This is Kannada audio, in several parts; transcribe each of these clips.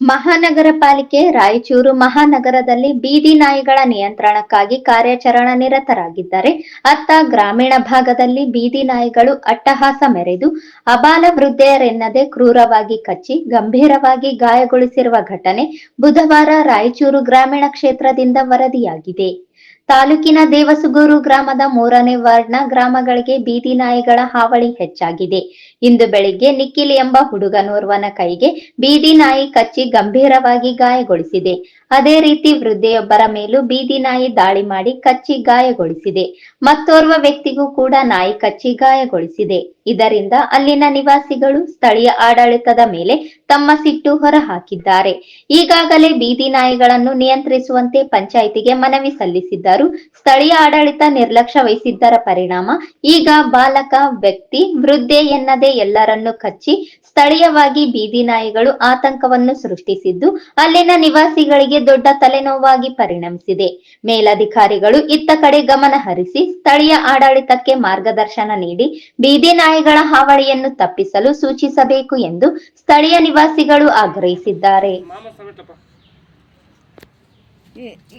ಮಹಾನಗರ ಪಾಲಿಕೆ ರಾಯಚೂರು ಮಹಾನಗರದಲ್ಲಿ ಬೀದಿ ನಾಯಿಗಳ ನಿಯಂತ್ರಣಕ್ಕಾಗಿ ಕಾರ್ಯಾಚರಣೆ ನಿರತರಾಗಿದ್ದಾರೆ. ಅತ್ತ ಗ್ರಾಮೀಣ ಭಾಗದಲ್ಲಿ ಬೀದಿ ನಾಯಿಗಳು ಅಟ್ಟಹಾಸ ಮೆರೆದು ಅಬಾಲ ವೃದ್ಧೆಯರೆನ್ನದೆ ಕ್ರೂರವಾಗಿ ಕಚ್ಚಿ ಗಂಭೀರವಾಗಿ ಗಾಯಗೊಳಿಸಿರುವ ಘಟನೆ ಬುಧವಾರ ರಾಯಚೂರು ಗ್ರಾಮೀಣ ಕ್ಷೇತ್ರದಿಂದ ವರದಿಯಾಗಿದೆ. ತಾಲೂಕಿನ ದೇವಸುಗೂರು ಗ್ರಾಮದ ಮೂರನೇ ವಾರ್ಡ್ನ ಗ್ರಾಮಗಳಿಗೆ ಬೀದಿ ನಾಯಿಗಳ ಹಾವಳಿ ಹೆಚ್ಚಾಗಿದೆ. ಇಂದು ಬೆಳಿಗ್ಗೆ ನಿಖಿಲ್ ಎಂಬ ಹುಡುಗನೋರ್ವನ ಕೈಗೆ ಬೀದಿ ನಾಯಿ ಕಚ್ಚಿ ಗಂಭೀರವಾಗಿ ಗಾಯಗೊಳಿಸಿದೆ. ಅದೇ ರೀತಿ ವೃದ್ಧೆಯೊಬ್ಬರ ಮೇಲೂ ಬೀದಿ ನಾಯಿ ದಾಳಿ ಮಾಡಿ ಕಚ್ಚಿ ಗಾಯಗೊಳಿಸಿದೆ. ಮತ್ತೋರ್ವ ವ್ಯಕ್ತಿಗೂ ಕೂಡ ನಾಯಿ ಕಚ್ಚಿ ಗಾಯಗೊಳಿಸಿದೆ. ಇದರಿಂದ ಅಲ್ಲಿನ ನಿವಾಸಿಗಳು ಸ್ಥಳೀಯ ಆಡಳಿತದ ಮೇಲೆ ತಮ್ಮ ಸಿಟ್ಟು ಹೊರಹಾಕಿದ್ದಾರೆ. ಈಗಾಗಲೇ ಬೀದಿ ನಾಯಿಗಳನ್ನು ನಿಯಂತ್ರಿಸುವಂತೆ ಪಂಚಾಯಿತಿಗೆ ಮನವಿ ಸಲ್ಲಿಸಿದ್ದರು ಸ್ಥಳೀಯ ಆಡಳಿತ ನಿರ್ಲಕ್ಷ್ಯ ವಹಿಸಿದ್ದರ ಪರಿಣಾಮ, ಈಗ ಬಾಲಕ ವ್ಯಕ್ತಿ ವೃದ್ಧೆ ಎನ್ನದೇ ಎಲ್ಲರನ್ನು ಕಚ್ಚಿ ಸ್ಥಳೀಯವಾಗಿ ಬೀದಿ ನಾಯಿಗಳು ಆತಂಕವನ್ನು ಸೃಷ್ಟಿಸಿದ್ದು, ಅಲ್ಲಿನ ನಿವಾಸಿಗಳಿಗೆ ದೊಡ್ಡ ತಲೆನೋವಾಗಿ ಪರಿಣಮಿಸಿದೆ. ಮೇಲಧಿಕಾರಿಗಳು ಇತ್ತ ಕಡೆ ಗಮನ ಹರಿಸಿ ಸ್ಥಳೀಯ ಆಡಳಿತಕ್ಕೆ ಮಾರ್ಗದರ್ಶನ ನೀಡಿ ಬೀದಿ ನಾಯಿಗಳ ಹಾವಳಿಯನ್ನು ತಪ್ಪಿಸಲು ಸೂಚಿಸಬೇಕು ಎಂದು ಸ್ಥಳೀಯ ನಿವಾಸಿಗಳು ಆಗ್ರಹಿಸಿದ್ದಾರೆ.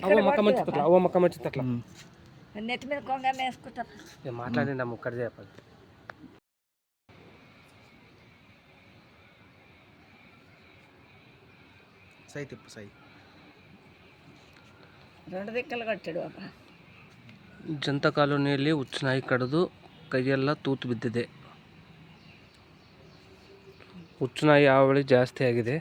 అవ్వ మక్క మంచుతట్ల అవ్వ మక్క మంచుతట్ల నెత్తి మీద కొంగ వేసుకుంటారు మాట్లాడి నా ముక్కడి చెప్పాలి సై తిప్పు సై రెండు దిక్కలు ಕಟ್ಟಾಡು ಅಪ್ಪ ಜಂತ ಕಾಲೋನಿಯಲ್ಲಿ ಹುಚ್ಚುನಾಯಿ ಕಡಿದು ಕೈಯೆಲ್ಲ ತೂತು ಬಿದ್ದಿದೆ ಹುಚ್ಚುನಾಯಿ ಹಾವಳಿ ಜಾಸ್ತಿ ಆಗಿದೆ